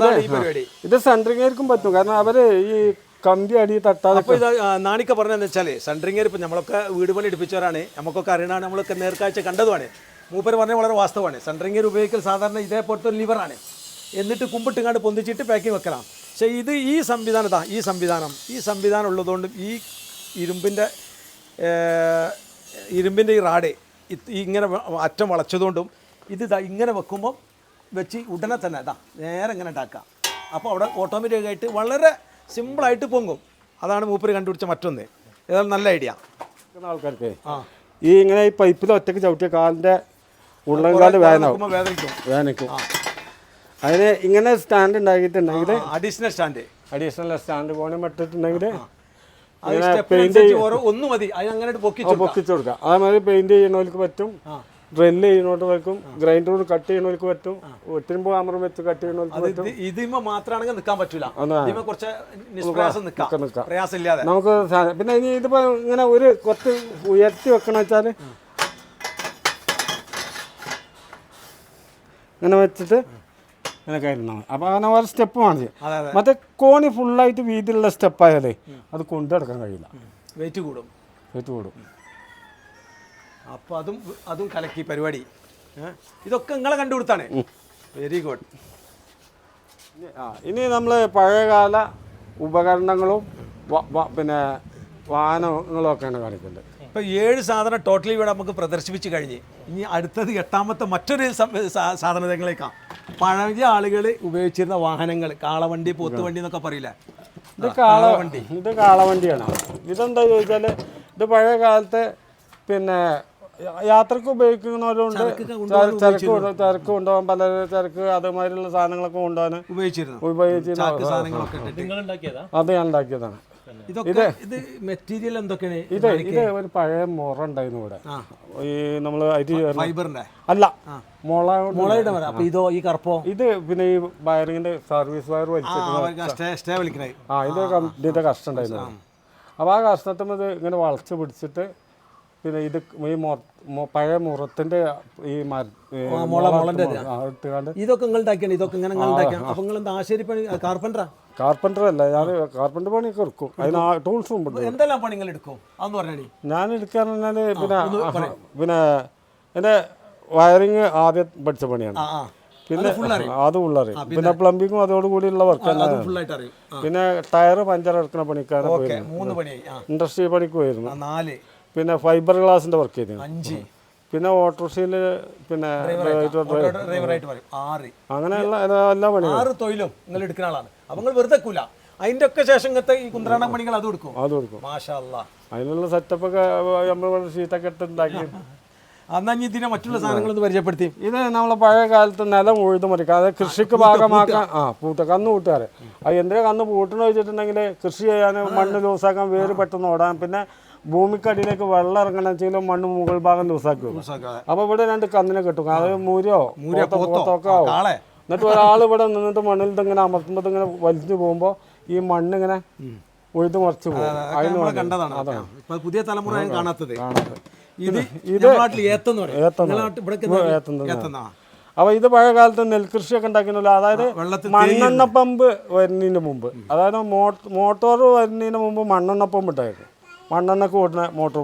ഇത് സെൻട്രിങ്ങേർക്കും പറ്റും. കാരണം അവർ ഈ കമ്പി അടി തട്ടാതെ അപ്പോൾ ഇത് നാണിക്ക പറഞ്ഞതെന്ന് വെച്ചാൽ സെൻട്രിങ്ങർ ഇപ്പം നമ്മളൊക്കെ വീട് പണി എടുപ്പിച്ചവരാണ്. നമുക്കൊക്കെ അറിയണതാണ് നമ്മളൊക്കെ നേർക്കാഴ്ച കണ്ടതുമാണ്. മൂപ്പർ പറഞ്ഞ വളരെ വാസ്തവമാണ്. സെൻട്രിങ്ങർ ഉപയോഗിക്കൽ സാധാരണ ഇതേപോലത്തെ ഒരു ലിവറാണ് എന്നിട്ട് കുമ്പിട്ടിങ്ങാണ്ട് പൊന്തിച്ചിട്ട് പാക്കിങ് വെക്കലാണ്. പക്ഷേ ഇത് ഈ സംവിധാനം ഇതാ ഈ സംവിധാനം. ഈ സംവിധാനം ഉള്ളതുകൊണ്ട് ഈ ഇരുമ്പിന്റെ ഇരുമ്പിന്റെ ഈ റാഡ് ഇങ്ങനെ അറ്റം വളച്ചതുകൊണ്ടും ഇത് ഇതാ ഇങ്ങനെ വെക്കുമ്പം വെച്ച് ഉടനെ തന്നെ ഇതാ നേരെ ഇങ്ങനെ ഉണ്ടാക്കാം അപ്പോൾ അവിടെ ഓട്ടോമാറ്റിക്കായിട്ട് വളരെ സിമ്പിളായിട്ട് പൊങ്ങും. അതാണ് മൂപ്പര് കണ്ടുപിടിച്ച മറ്റൊന്ന്. ഏതായാലും നല്ല ഐഡിയ ആൾക്കാർക്ക് ആ. ഈ ഇങ്ങനെ ഈ പൈപ്പിൽ ഒറ്റയ്ക്ക് ചവിട്ടിയ കാലിന്റെ ഉള്ളംകാൽ വേദനിക്കും. വേദനിക്കും. വേനക്കും അതിന് ഇങ്ങനെ സ്റ്റാൻഡ് ഉണ്ടാക്കിയിട്ടുണ്ടെങ്കിൽ അഡീഷണൽ സ്റ്റാൻഡ് അഡീഷണൽ സ്റ്റാൻഡ് ഒന്ന് മതി. അങ്ങനെ പൊക്കി പൊക്കിച്ചു കൊടുക്കാം. അതേമാതിരി പെയിന്റ് ചെയ്യുന്നവർക്ക് പറ്റും. ഡ്രില്ല് ചെയ്യുന്നവർക്ക് പറ്റും. ഗ്രൈൻഡർ കട്ട് ചെയ്യുന്നവർക്ക് പറ്റും. ഒറ്റുമ്പോ ക്യാമറ വെച്ച് കട്ട് ചെയ്യുന്നവർക്ക് പറ്റും. ഇതിമ മാത്രമാണെങ്കിൽ നിൽക്കാൻ പറ്റൂല. പ്രയാസമില്ലാതെ നമുക്ക് പിന്നെ ഇനി ഇതിപ്പോ ഇങ്ങനെ ഒരു കുറച്ച് ഉയർത്തി വെക്കണ വെച്ചാൽ ഇങ്ങനെ വെച്ചിട്ട് ഇങ്ങനെ ആയിരുന്നു. അപ്പൊ അങ്ങനെ ഓരോ സ്റ്റെപ്പ് അതെ മറ്റേ കോണി ഫുള്ളായിട്ട് വീതിയുള്ള സ്റ്റെപ്പ് ആയാലേ അത് കൊണ്ടു നടക്കാൻ കഴിയില്ല. വെയിറ്റ് കൂടും. വെയിറ്റ് കൂടും. അപ്പോൾ അതും അതും കലക്കി പരിപാടി? ഇതൊക്കെ നിങ്ങളെ കണ്ടുപിടുത്താണ് വെരി ഗുഡ് ഇനി നമ്മൾ പഴയകാല ഉപകരണങ്ങളും പിന്നെ വാഹനങ്ങളും ഒക്കെയാണ് കാണിക്കുന്നത് ഇപ്പൊ ഏഴ് സാധനം ടോട്ടലി ഇവിടെ നമുക്ക് പ്രദർശിപ്പിച്ച് കഴിഞ്ഞ്. ഇനി അടുത്തത് എട്ടാമത്തെ മറ്റൊരു സാധനങ്ങളേക്കാം. പഴയ ആളുകൾ ഉപയോഗിച്ചിരുന്ന വാഹനങ്ങൾ കാളവണ്ടി പോത്തുവണ്ടി എന്നൊക്കെ പറയില്ല? ഇത് കാളവണ്ടി. ഇത് കാളവണ്ടിയാണ്. ഇതെന്താ ചോദിച്ചാൽ ഇത് പഴയ കാലത്തെ പിന്നെ യാത്രയ്ക്ക് ഉപയോഗിക്കുന്നവരുണ്ട്. ചര- ചരക്ക് ചരക്ക് കൊണ്ടുപോകാൻ പല ചരക്ക് അതേമാതിരിയുള്ള സാധനങ്ങളൊക്കെ കൊണ്ടുപോകാൻ ഉപയോഗിച്ചിരുന്നു. ഉപയോഗിച്ചിരുന്നു അത് ഞാൻ ഉണ്ടാക്കിയതാണ്. ഇതൊക്കെ ഇത്. മെറ്റീരിയൽ എന്തൊക്കെയാണ്? ഇത് ഇത് ഒരു പഴയ മുറ ഉണ്ടായിരുന്നു ഇവിടെ. ഈ നമ്മൾ അരി ഫൈബറിന്റെ? അല്ല മുള മുളയുടെ മരം അപ്പൊ ഇതോ ഈ കറുപ്പോ? ഇത് പിന്നെ ഈ വയറിങ്ങിന്റെ സർവീസ് വയർ വലിച്ചിട്ട് ആ ഇത് കം- ഇതിന്റെ കഷ്ടം ഉണ്ടായിരുന്നു. അപ്പോൾ ആ കഷ്ടത്തിൽ ഇത് ഇങ്ങനെ വളച്ച് പിടിച്ചിട്ട് പിന്നെ ഇത് ഈ പഴയ മുറത്തിന്റെ ഈ ഇതൊക്കെ നിങ്ങൾ ഇതൊക്കെ ഇങ്ങനെ നിങ്ങൾ ഉണ്ടാക്കിയാണ്. അപ്പൊ നിങ്ങൾ എന്താ ആശാരി പണി കാർപ്പന്റർ അല്ല ഞാൻ കാർപ്പന്റർ പണിയൊക്കെ എടുക്കും. അതിന് ടൂൾസും ഉണ്ട് എന്തെല്ലാം പണികൾ എടുക്കും? അതൊന്ന് ഞാൻ എടുക്കാൻ പറഞ്ഞാൽ പിന്നെ പിന്നെ എന്റെ വയറിങ് ആദ്യം പഠിച്ച പണിയാണ്. പിന്നെ അത് ഉള്ളറിയും പിന്നെ പ്ലംബിങ്ങും അതോടുകൂടിയുള്ള വർക്ക് തന്നെ പിന്നെ ടയർ പഞ്ചർ എടുക്കുന്ന പണിക്കാരൻ ഇൻഡസ്ട്രി പണിക്ക് പോയിരുന്നു. നാല്. പിന്നെ ഫൈബർ ഗ്ലാസിന്റെ വർക്ക് ചെയ്തിരുന്നു. അഞ്ച്. പിന്നെ ഓട്ടോറിക്ഷയിൽ പിന്നെ അങ്ങനെയുള്ള എല്ലാ- പണിയും തൊഴിലും നിങ്ങൾ എടുക്കുന്ന ആളാണ്. അപ്പൊ നിങ്ങൾ വെറുതെ കൂല അതിന്റെ ഒക്കെ ശേഷം ഇങ്ങനത്തെ ഈ കുന്ത്രാണ്ടം പണികൾ അത് കൊടുക്കും അത് കൊടുക്കും മാഷാ അല്ലാ അതിനുള്ള സെറ്റപ്പൊക്കെ നമ്മൾ ഷീറ്റൊക്കെ ഇട്ട് ഉണ്ടാക്കി അന്നാ ഇനി ഇതിനെ മറ്റുള്ള സാധനങ്ങളൊന്ന് പരിചയപ്പെടുത്തി. ഇത് നമ്മളെ പഴയ കാലത്ത് നിലം ഉഴുതു മറിക്കുക അത് കൃഷിക്ക് ഭാഗമാക്കാൻ ആ പൂട്ട കന്ന് കൂട്ടുകാരെ. അത് എന്തിനാ കന്ന് പൂട്ടണോ വെച്ചിട്ടുണ്ടെങ്കിൽ കൃഷി ചെയ്യാൻ മണ്ണ് ലൂസാക്കാൻ വേര് പെട്ടെന്ന് ഓടാൻ. പിന്നെ ഭൂമിക്കടിയിലേക്ക് വെള്ളം ഇറങ്ങണം വെച്ചാൽ മണ്ണ് മുകൾ ഭാഗം ലൂസാക്കും അപ്പൊ ഇവിടെ രണ്ട് കന്നിനെ കിട്ടും. അത് മൂരോ മൂരോ പോത്തൊക്കെ ആവും. എന്നിട്ട് ഒരാൾ ഇവിടെ നിന്നിട്ട് മണ്ണിൽ ഇങ്ങനെ അമർത്തുമ്പോൾ ഇങ്ങനെ വലിച്ചു പോകുമ്പോൾ ഈ മണ്ണ് ഇങ്ങനെ ഉഴുതു മറിച്ച് പോകും. അതിന് കണ്ടതാണ്. പുതിയ തലമുറ കാണാത്തത്. ഇത് ഏത്തം അപ്പൊ ഇത് പഴയ കാലത്ത് നെൽകൃഷിയൊക്കെ ഉണ്ടാക്കിയല്ലോ അതായത് മണ്ണെണ്ണ പമ്പ് വരുന്നതിന് മുമ്പ്. അതായത് മോട്ടോർ വരുന്നതിന് മുമ്പ് മണ്ണെണ്ണ പമ്പ് ഉണ്ടായിരുന്നു. മണ്ണെണ്ണക്ക് ഓടുന്ന മോട്ടോർ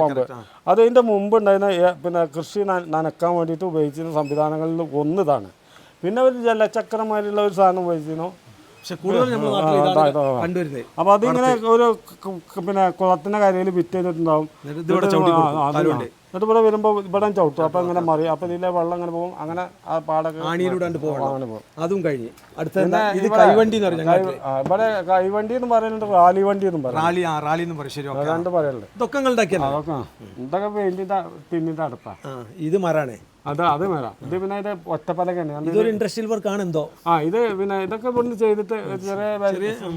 പമ്പ്. അത് ഇതിന്റെ മുമ്പ് ഉണ്ടായിരുന്ന പിന്നെ കൃഷി നനക്കാൻ വേണ്ടിയിട്ട് ഉപയോഗിച്ചിരുന്ന സംവിധാനങ്ങളിൽ ഒന്നിതാണ്. പിന്നെ ഒരു ജലചക്രമായിട്ടുള്ള ഒരു സാധനം ഉപയോഗിച്ചിരുന്നു പക്ഷെ കൂടുതൽ നമ്മൾ നാട്ടിൽ ഇതാണ് കണ്ടുവരുന്നത് അപ്പൊ അതിങ്ങനെ ഒരു പിന്നെ കുളത്തിന്റെ കരയിൽ വിറ്റ് ചെയ്തിട്ടുണ്ടാവും എന്നിട്ട് ഇതിവിടെ ചവിട്ടി ആ, കൊടുക്കും, ആ, കാലുകൊണ്ട്. എന്നിട്ട് ഇവിടെ വരുമ്പോൾ ഇവിടെ ചവിട്ടും അപ്പൊ ഇങ്ങനെ മറിയും. അപ്പൊ ഇതിലെ വെള്ളം അങ്ങനെ പോകും അങ്ങനെ ആ പാടൊക്കെ പോകണം. അങ്ങനെ അതും കഴിഞ്ഞ്. അടുത്ത എന്താ? ഇത് കൈവണ്ടി എന്ന് ആ, ഇവിടെ കൈവണ്ടി എന്ന് പറയുന്നുണ്ട് റാലി വണ്ടി എന്നും പറയും. റാലി ആ റാലി എന്ന് പറയും. ശരി ഓക്കെ. രണ്ട് പറയുന്നുണ്ട് ഇതൊക്കെ നിങ്ങൾ ഉണ്ടാക്കിയല്ലോ അതൊക്കെ ഇതൊക്കെ ആ ഇത് മറാണ്. അത് അത് വരാം ഇത് പിന്നെ ഇത് ഒറ്റപ്പലകയാണ് അത് ഇതൊരു ഇൻഡസ്ട്രിയൽ വർക്ക് ആണ് എന്തോ. ആ ഇത് പിന്നെ ഇതൊക്കെ കൊണ്ട് ചെയ്തിട്ട് ചെറിയ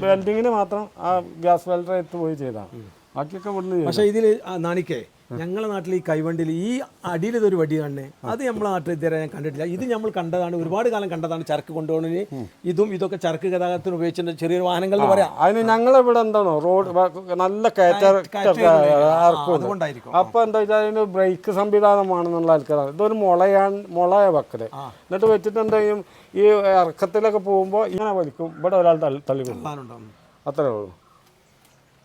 വെൽഡിങ്ങിന് മാത്രം ആ ഗ്യാസ് വെൽഡർ എടുത്ത് പോയി ചെയ്താണ് ബാക്കിയൊക്കെ കൊണ്ട് പക്ഷേ പക്ഷെ ഇതിൽ നാണിക്കേ ഞങ്ങളെ നാട്ടിൽ ഈ കൈവണ്ടിയിൽ ഈ അടിയിൽ ഇതൊരു വടി കാണേ അത് നമ്മളെ നാട്ടിൽ ഇതുവരെ ഞാൻ കണ്ടിട്ടില്ല. ഇത് നമ്മൾ കണ്ടതാണ് ഒരുപാട് കാലം കണ്ടതാണ് ചരക്ക് കൊണ്ടുപോകുന്നതിന് ഇതും ഇതൊക്കെ ചരക്ക് ഗതാഗതത്തിന് ഉപയോഗിച്ചിട്ട് ചെറിയൊരു വാഹനങ്ങൾ എന്ന് പറയാം. അതിന് ഞങ്ങളിവിടെ എന്താണോ റോഡ് നല്ല അതുകൊണ്ടായിരിക്കും. അപ്പൊ എന്താ വെച്ചാൽ അതിന് ബ്രേക്ക് സംവിധാനമാണെന്നുള്ള ആൾക്കാരാണ് ഇതൊരു മുളയാണ് മുളയ വെക്കൽ. എന്നിട്ട് വെച്ചിട്ട് എന്താ ചെയ്യും? ഈ ഇറക്കത്തിലൊക്കെ പോകുമ്പോൾ ഇങ്ങനെ വലിക്കും. ഇവിടെ ഒരാൾ തള്ളി തള്ളി അത്രേ ഉള്ളൂ.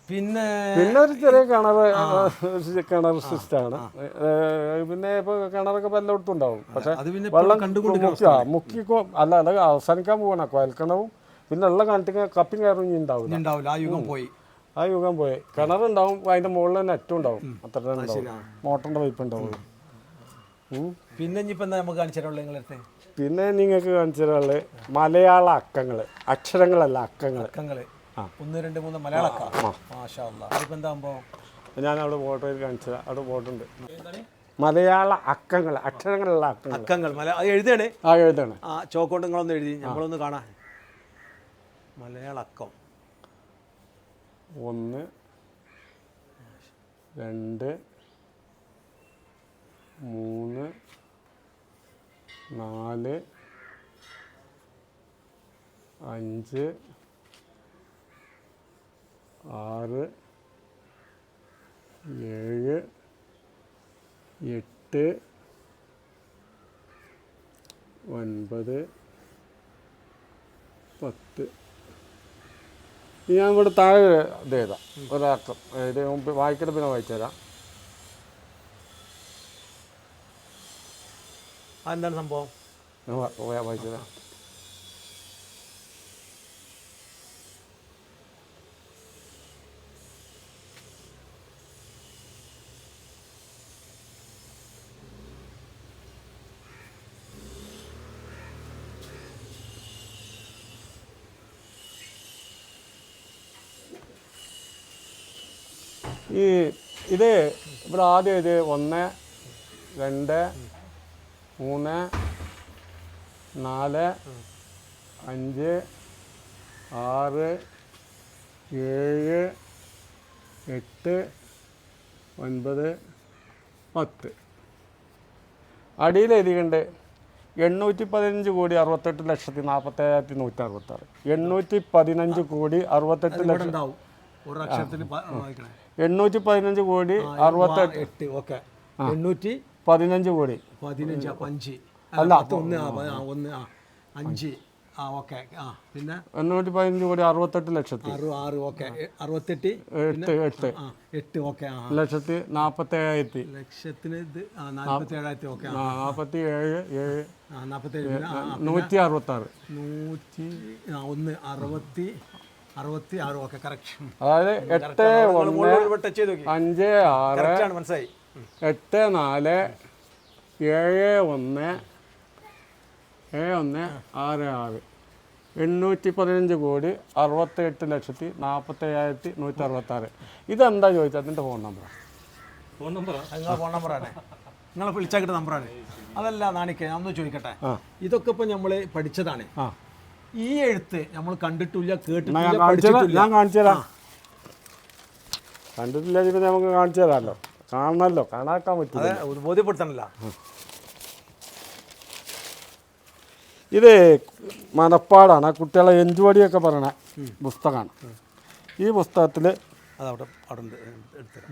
പിന്നെ പിന്നെ ഒരു ചെറിയ കിണർ കിണർ സിസ്റ്റാണ് പിന്നെ ഇപ്പൊ കിണറൊക്കെ എല്ലായിടത്തും ഉണ്ടാവും. പക്ഷെ വെള്ളം മുക്കിക്കോ അല്ല അല്ല അവസാനിക്കാൻ പോകണ കുഴൽക്കിണറും പിന്നെ ഉള്ള കണ്ടിങ് കപ്പിങ് കയറും ഇനി ഉണ്ടാവില്ല ഉണ്ടാവില്ല ആ യുഗം പോയി. ആ യുഗം പോയി. കിണറുണ്ടാവും അതിന്റെ മുകളിൽ തന്നെ നെറ്റും ഉണ്ടാവും. അത്ര തന്നെ ഉണ്ടാവും മോട്ടറിന്റെ പൈപ്പ് ഉണ്ടാവും പിന്നെ ഇനിയിപ്പോ എന്താ നമുക്ക് പിന്നെ നിങ്ങൾക്ക് കാണിച്ചു തരാനുള്ളത് മലയാള അക്കങ്ങൾ അക്ഷരങ്ങളല്ല അക്കങ്ങൾ അക്കങ്ങൾ. ഒന്ന് രണ്ട് മൂന്ന് മലയാളക്കാർ. മാഷാ. അതിപ്പോ ഞാൻ അവിടെ ഫോട്ടോയിൽ കാണിച്ചത്. അവിടെ അവിടെ ഉണ്ട്. മലയാള അക്കങ്ങൾ അക്ഷരങ്ങളുള്ള അക്കങ്ങൾ. അക്കങ്ങൾ. മല അത് എഴുതുകയാണ് ആ എഴുതണേ. ആ ചോക്കോട്ട് നിങ്ങളൊന്ന് എഴുതി. നമ്മളൊന്ന് കാണാൻ മലയാള അക്കം ഒന്ന് രണ്ട് മൂന്ന് നാല് അഞ്ച് ആറ് ഏഴ് എട്ട് ഒൻപത് പത്ത്. ഞാൻ ഇവിടെ താഴെ ഇത് ഒരാക്കം. ഒരർത്ഥം ഇത് മുമ്പ് വായിക്കണം പിന്നെ വായിച്ചു തരാം അതെന്താണ് സംഭവം? വായിച്ചു തരാം ഈ ഇത് ഇവിടെ ആദ്യം ഇത് ഒന്ന് രണ്ട് മൂന്ന് നാല് അഞ്ച് ആറ് ഏഴ് എട്ട് ഒൻപത് പത്ത്. അടിയിൽ എഴുതിയിട്ടുണ്ട് എണ്ണൂറ്റി പതിനഞ്ച് കോടി അറുപത്തെട്ട് ലക്ഷത്തി നാൽപ്പത്തേഴായിരത്തി നൂറ്റി അറുപത്താറ് എണ്ണൂറ്റി പതിനഞ്ച് കോടി അറുപത്തെട്ട് ലക്ഷം ഉണ്ടാവും. ഒരു അക്ഷരത്തിന് എണ്ണൂറ്റി പതിനഞ്ച് കോടി അറുപത്തെട്ട്. എട്ട് ഓക്കെ. എണ്ണൂറ്റി പതിനഞ്ച് കോടി. പതിനഞ്ച് അഞ്ച് അല്ല, ഒന്ന് ഒന്ന് അഞ്ച്. ആ ഓക്കെ ആ പിന്നെ? എണ്ണൂറ്റി പതിനഞ്ച് കോടി അറുപത്തെട്ട് ലക്ഷത്തി. ആറ് ആറ് ഓക്കെ. അറുപത്തെട്ട് എട്ട് എട്ട്. എട്ട് ഓക്കെ ആ. ലക്ഷത്തി നാൽപ്പത്തേഴായിരത്തി ലക്ഷത്തിന് ഇത് ആ നാൽപ്പത്തി ഏഴായിരത്തി ഓക്കെ നാൽപ്പത്തി ഏഴ്. ഏഴ് നാൽപ്പത്തേഴ് നൂറ്റി അറുപത്താറ് നൂറ്റി ഒന്ന് അറുപത്തി അറുപത്തി ആറ് ഓക്കെ കറക്റ്റ് അതായത് എട്ട് ഒന്ന് അഞ്ച് ആറ് മനസ്സിലായി. എട്ട് നാല് ഏഴ് ഒന്ന് ഏഴ് ഒന്ന് ആറ് ആറ്. എണ്ണൂറ്റി പതിനഞ്ച് കോടി അറുപത്തെട്ട് ലക്ഷത്തി നാൽപ്പത്തേഴായിരത്തി നൂറ്റി അറുപത്താറ് ഇതെന്താ ചോദിച്ചത്? അതിന്റെ ഫോൺ നമ്പർ ഫോൺ നമ്പർ നിങ്ങളെ ഫോൺ നമ്പറാണ് നിങ്ങളെ വിളിച്ചാൽ കിട്ടുന്ന നമ്പറാണ് അതല്ല നാണിക്ക ഞാൻ ഒന്ന് ചോദിക്കട്ടെ? ഇതൊക്കെ ഇപ്പം നമ്മൾ പഠിച്ചതാണ്. ആ. ഈ എഴുത്ത് നമ്മൾ കണ്ടിട്ടില്ല കേട്ടിട്ടില്ല പഠിച്ചിട്ടില്ല. ഞാൻ കാണിച്ചു തരാം കണ്ടിട്ടില്ലെങ്കിൽ പിന്നെ നമുക്ക് കാണിച്ചു തരാമല്ലോ കാണണമല്ലോ കാണാക്കാൻ പറ്റില്ല ബോധ്യപ്പെടുത്തണല്ല ബോധ്യപ്പെടുത്തണല്ലോ. ഇത് മനപ്പാടാണ്. കുട്ടികളെ എഞ്ചുവടിയൊക്കെ പറയണ പുസ്തകമാണ്. ഈ പുസ്തകത്തിൽ അവിടെ ഉണ്ട് എടുത്തരാം.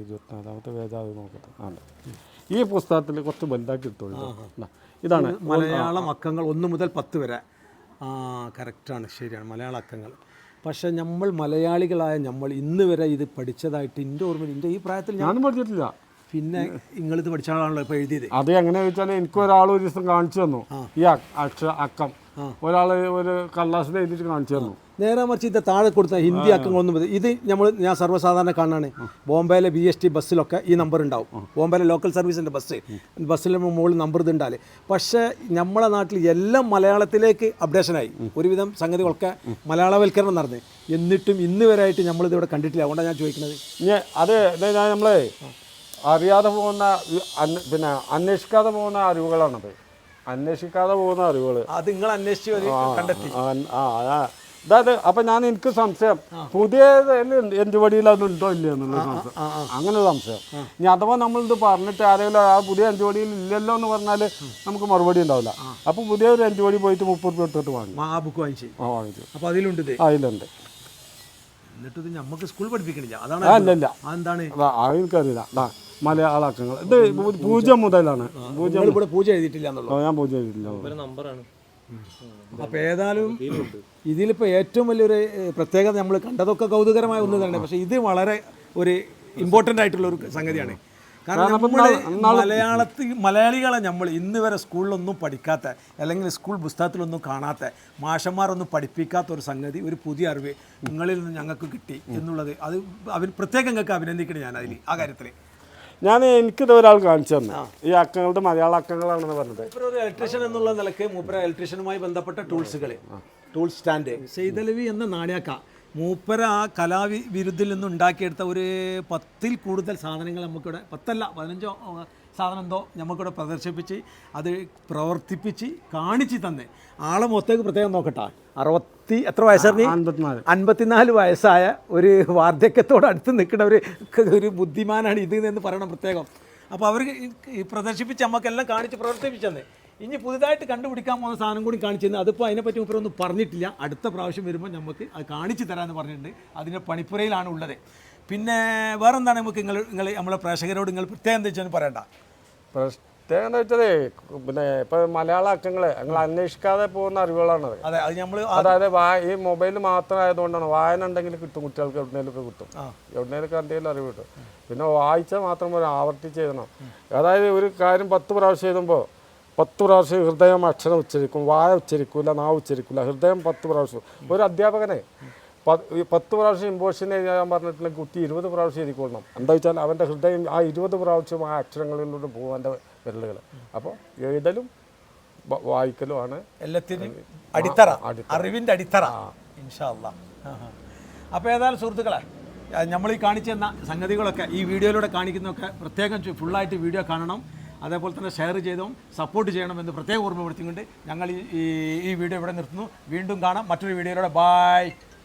ഇരുപത്തിനാലാമത്തെ പേജാത് നോക്കട്ടെ. ആണ് ഈ പുസ്തകത്തിൽ കുറച്ച് വലുതാക്കി എടുത്തോളൂ ഇതാണ് മലയാളം അക്കങ്ങൾ ഒന്ന് മുതൽ പത്ത് വരെ. ആ കറക്റ്റാണ്. ശരിയാണ്. മലയാള അക്കങ്ങൾ പക്ഷേ നമ്മൾ മലയാളികളായ നമ്മൾ ഇന്ന് വരെ ഇത് പഠിച്ചതായിട്ട് എന്റെ ഓർമ്മ എന്റെ ഈ പ്രായത്തിൽ ഞാനും പഠിച്ചിട്ടില്ല. പിന്നെ നിങ്ങളിത് പഠിച്ച ആളാണല്ലോ ഇപ്പോൾ എഴുതിയത്. അത് എങ്ങനെ വെച്ചാൽ എനിക്ക് ഒരാൾ ഒരു ദിവസം കാണിച്ചു തന്നു. ഈ അക്ഷ അക്കം. ഒരാൾ ഒരു കള്ളാസിൽ എഴുതിയിട്ട് കാണിച്ചു തന്നു. നേരെ മറിച്ച് ഇത് താഴെ കൊടുത്ത ഹിന്ദി അക്കങ്ങളൊന്നും മതി ഇത് നമ്മൾ ഞാൻ സർവസാധാരണ കാണാണ്. ബോംബെയിലെ ബി എസ് ടി ബസ്സിലൊക്കെ ഈ നമ്പർ ഉണ്ടാവും. ബോംബെയിലെ ലോക്കൽ സർവീസിന്റെ ബസ്. ബസ്സിൽ മുകളിൽ നമ്പർ ഇത് ഉണ്ടാൽ പക്ഷേ നമ്മളെ നാട്ടിൽ എല്ലാം മലയാളത്തിലേക്ക് അപ്ഡേഷനായി ഒരുവിധം സംഗതികളൊക്കെ മലയാളവൽക്കരണം നടന്ന്. എന്നിട്ടും ഇന്ന് വരെയായിട്ട് നമ്മളിതിവിടെ നമ്മളിത് ഇവിടെ കണ്ടിട്ടില്ല. അതുകൊണ്ടാണ് ഞാൻ ചോദിക്കുന്നത്. അതെ ഇത് നമ്മളെ അറിയാതെ പോകുന്ന പിന്നെ അന്വേഷിക്കാതെ പോകുന്ന അറിവുകളാണത്. അന്വേഷിക്കാതെ പോകുന്ന അറിവുകൾ അത് നിങ്ങൾ അന്വേഷിച്ച് കണ്ടെത്തി. ആ. അതായത് അപ്പൊ ഞാൻ എനിക്ക് സംശയം. പുതിയ എഞ്ചുപടിയിൽ അത് ഉണ്ടോ ഇല്ല എന്നുള്ള സംശയം. അങ്ങനെ സംശയം. ഇനി അഥവാ നമ്മളിത് പറഞ്ഞിട്ട് ആരെങ്കിലും ആ പുതിയ എഞ്ചുപടിയിൽ ഇല്ലല്ലോ എന്ന് പറഞ്ഞാൽ നമുക്ക് മറുപടി ഉണ്ടാവില്ല. അപ്പൊ പുതിയ ഒരു എഞ്ചുപടി പോയിട്ട് മുപ്പത് രൂപ ഇട്ടിട്ട് വാങ്ങി. ആ ബുക്ക് വാങ്ങിച്ചു. ആ വാങ്ങിച്ചു. അപ്പൊ അതിലുണ്ട് അതിലുണ്ട് എന്നിട്ട് ഇത് നമുക്ക് സ്കൂൾ പഠിപ്പിക്കണില്ല. അതാണ് അല്ലല്ല എനിക്കറിയില്ല. മലയാള അക്കങ്ങൾ ഇത് പൂജ്യം മുതലാണ്. പൂജ്യം പൂജ എഴുതിയിട്ടില്ല ഞാൻ പൂജ എഴുതിയിട്ടില്ല. നമ്പറാണ് അപ്പൊ ഏതായാലും ഇതിലിപ്പോൾ ഏറ്റവും വലിയൊരു പ്രത്യേകത നമ്മൾ കണ്ടതൊക്കെ കൗതുകരമായ ഒന്ന് തന്നെ പക്ഷേ ഇത് വളരെ ഒരു ഇമ്പോർട്ടന്റ് ആയിട്ടുള്ള ഒരു സംഗതിയാണ്. കാരണം നമ്മൾ മലയാളത്തിൽ മലയാളികളെ നമ്മൾ ഇന്ന് വരെ സ്കൂളിലൊന്നും പഠിക്കാത്ത അല്ലെങ്കിൽ സ്കൂൾ പുസ്തകത്തിലൊന്നും കാണാത്ത മാഷന്മാരൊന്നും പഠിപ്പിക്കാത്ത ഒരു സംഗതി ഒരു പുതിയ അറിവ് നിങ്ങളിൽ നിന്ന് ഞങ്ങൾക്ക് കിട്ടി എന്നുള്ളത് അത് അവർ പ്രത്യേകം ഞങ്ങൾക്ക് അഭിനന്ദിക്കണം ഞാൻ അതിൽ ആ കാര്യത്തിൽ ഞാൻ എനിക്കിത് ഒരാൾ കാണിച്ചു തന്നെ. ഈ അക്കങ്ങളുടെ മലയാള അക്കങ്ങളാണെന്ന് പറഞ്ഞത് ഒരു ഇലക്ട്രീഷ്യൻ എന്നുള്ള നിലയ്ക്ക് മൂപ്പര ഇലക്ട്രീഷ്യനുമായി ബന്ധപ്പെട്ട ടൂൾസുകൾ ടൂൾ സ്റ്റാൻഡ് സെയ്തലവി എന്ന നാണയക്ക. മൂപ്പര ആ കലാവി വിരുദ്ധിൽ നിന്ന് ഉണ്ടാക്കിയെടുത്ത ഒരു പത്തിൽ കൂടുതൽ സാധനങ്ങൾ നമുക്കിവിടെ പത്തല്ല പതിനഞ്ചോ സാധനം എന്തോ നമുക്കിവിടെ പ്രദർശിപ്പിച്ച് അത് പ്രവർത്തിപ്പിച്ച് കാണിച്ച് തന്നെ. ആളെ മൊത്തേക്ക് പ്രത്യേകം നോക്കട്ടെ. അറുപത്തി എത്ര വയസ്സായിരുന്നു അൻപത്തിനാല്. അൻപത്തിനാല് വയസ്സായ ഒരു വാർദ്ധക്യത്തോട് അടുത്ത് നിൽക്കുന്ന ഒരു ഒരു ബുദ്ധിമാനാണ് ഇത് എന്ന് പറയണം പ്രത്യേകം. അപ്പോൾ അവർ പ്രദർശിപ്പിച്ച് നമുക്കെല്ലാം കാണിച്ച് പ്രവർത്തിപ്പിച്ചെന്ന്. ഇനി പുതുതായിട്ട് കണ്ടുപിടിക്കാൻ പോകുന്ന സാധനം കൂടി കാണിച്ചു തന്നെ. അതിപ്പോൾ അതിനെപ്പറ്റി മുപ്പരൊന്നും പറഞ്ഞിട്ടില്ല. അടുത്ത പ്രാവശ്യം വരുമ്പോൾ നമുക്ക് അത് കാണിച്ചു തരാമെന്ന് പറഞ്ഞിട്ടുണ്ട്. അതിന്റെ പണിപ്പുരയിലാണ് ഉള്ളത്. പിന്നെ വേറെന്താണ് നമുക്ക് നിങ്ങൾ നിങ്ങൾ നമ്മളെ പ്രേക്ഷകരോട് നിങ്ങൾ പ്രത്യേകം എന്താ വെച്ചാൽ പറയണ്ട. പ്രത്യേകം എന്താ വെച്ചാലേ പിന്നെ ഇപ്പൊ മലയാള അക്കങ്ങൾ ഞങ്ങൾ അന്വേഷിക്കാതെ പോകുന്ന അറിവുകളാണത്. അതെ അത് നമ്മൾ അതായത് ഈ മൊബൈൽ മാത്രം ആയതുകൊണ്ടാണ് വായന ഉണ്ടെങ്കിൽ കിട്ടും കുട്ടികൾക്ക് എവിടെയെങ്കിലൊക്കെ കിട്ടും. എവിടെയെങ്കിലൊക്കെ എന്തെങ്കിലും അറിവ് കിട്ടും. പിന്നെ വായിച്ച മാത്രം ഒരു ആവർത്തിച്ച് എഴുതണം. അതായത് ഒരു കാര്യം പത്ത് പ്രാവശ്യം എഴുതുമ്പോൾ പത്ത് പ്രാവശ്യം ഹൃദയം അക്ഷരം ഉച്ചരിക്കും വായ ഉച്ചരിക്കൂല നാവ് ഉച്ചരിക്കൂല ഹൃദയം പത്ത് പ്രാവശ്യം. ഒരു അധ്യാപകനെ പത്ത് പ്രാവശ്യം ഇമ്പോഷൻ എഴുതാൻ പറഞ്ഞിട്ടുണ്ടെങ്കിൽ കുട്ടി ഇരുപത് പ്രാവശ്യം എഴുതിക്കൊള്ളണം എന്താ വെച്ചാൽ അവന്റെ ഹൃദയം ആ ഇരുപത് പ്രാവശ്യം ആ അക്ഷരങ്ങളിലൂടെ പോകാന്റെ വിരലുകൾ. അപ്പോൾ എഴുതലും വായിക്കലുമാണ് എല്ലാത്തിനും അടിത്തറ. അറിവിന്റെ അടിത്തറ. ഇൻഷാല്ല അപ്പോൾ ഏതായാലും സുഹൃത്തുക്കളെ നമ്മൾ ഈ കാണിച്ചു തന്ന സംഗതികളൊക്കെ ഈ വീഡിയോയിലൂടെ കാണിക്കുന്നതൊക്കെ പ്രത്യേകം ഫുള്ളായിട്ട് വീഡിയോ കാണണം. അതേപോലെ തന്നെ ഷെയർ ചെയ്തും സപ്പോർട്ട് ചെയ്യണമെന്ന് പ്രത്യേകം ഓർമ്മപ്പെടുത്തിക്കൊണ്ട് ഞങ്ങൾ ഈ- ഈ വീഡിയോ ഇവിടെ നിർത്തുന്നു. വീണ്ടും കാണാം. മറ്റൊരു വീഡിയോയിലൂടെ. ബായ്